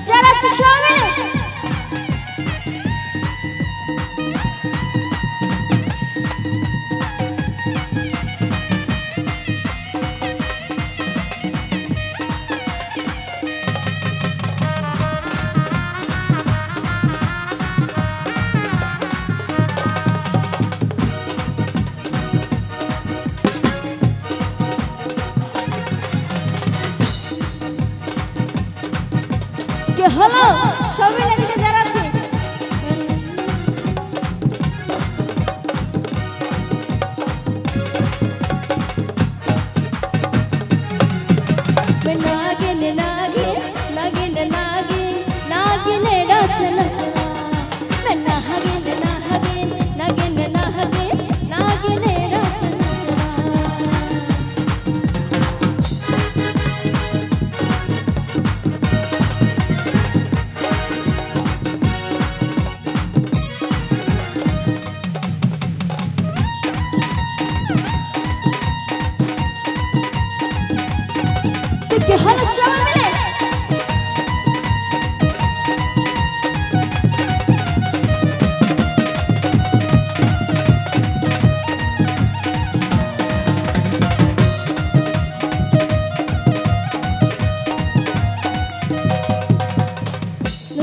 যারা আছে সবাই হলো? সবাই লাগিতে যারা আছে। নাগিন নাগিন নাগিন নাগিন নাগিন ডাচনা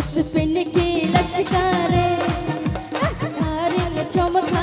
उस पे निकला शिकार चमका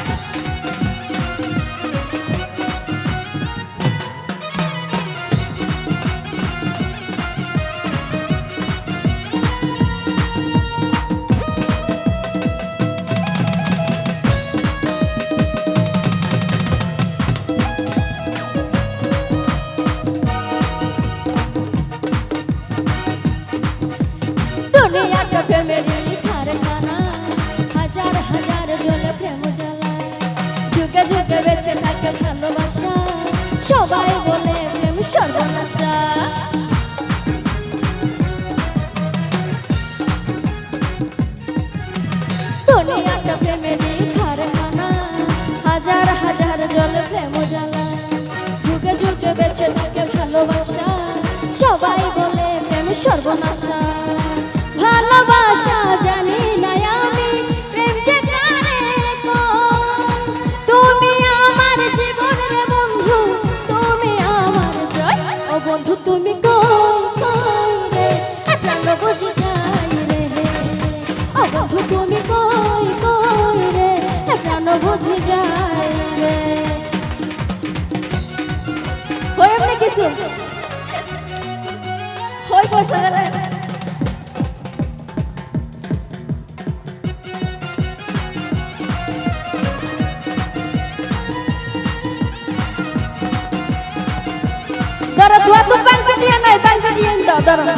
এক ফ্যামিলি কারখানা হাজার হাজার জন প্রেম জ্বালা যুগে যুগে বেঁচে থাকে ভালোবাসা সবাই বলে প্রেম সর্বনাশা দুনিয়াটা প্রেমেরই কারখানা হাজার হাজার জন প্রেম জ্বালা যুগে যুগে বেঁচে থাকে ভালোবাসা সবাই বলে প্রেম সর্বনাশা বুঝি যায় রে হই এমনি কিছু হই পয়সা গেলে Darah tua tuh bangkit dia naik, bangkit dia enggak, darah.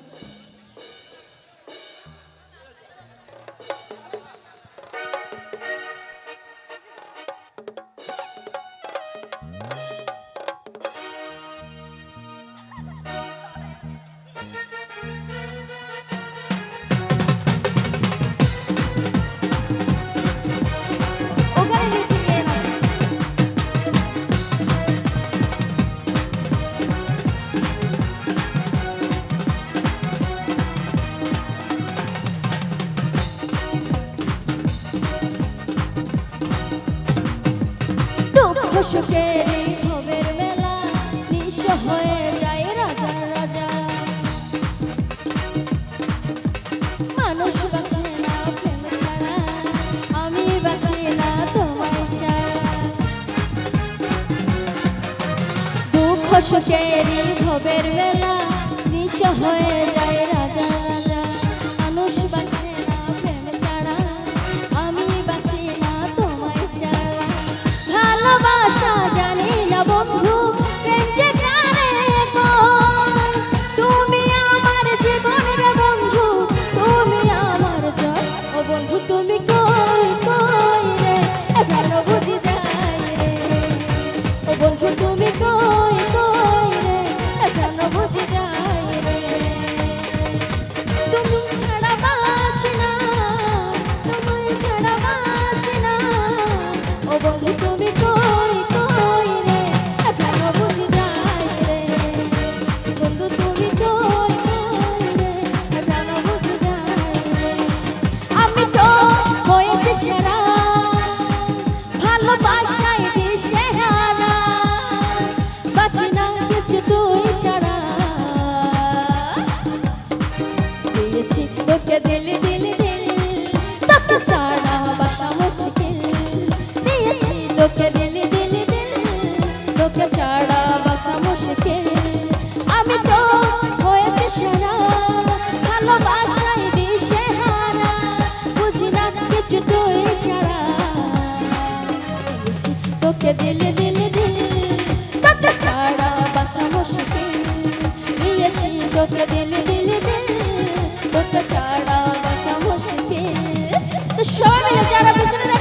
সুখের এই ভবের মেলা নিঃস্ব হয়ে যায় রাজা রাজা। মানুষ বাঁচে না, প্রেম ছাড়া, আমি বাঁচি না, তোমায় ছাড়া। দুঃখ সুখের এই ভবের মেলা নিঃস্ব হয়ে যায় তোকে দিলে দিলে দিলে, তোকে ছাড়া বাঁচানো শিখে দিয়েছি তোকে দিলে দিলে দিলে, তোকে ছাড়া বাঁচানো শিখে তো সবাই যারা পিছনে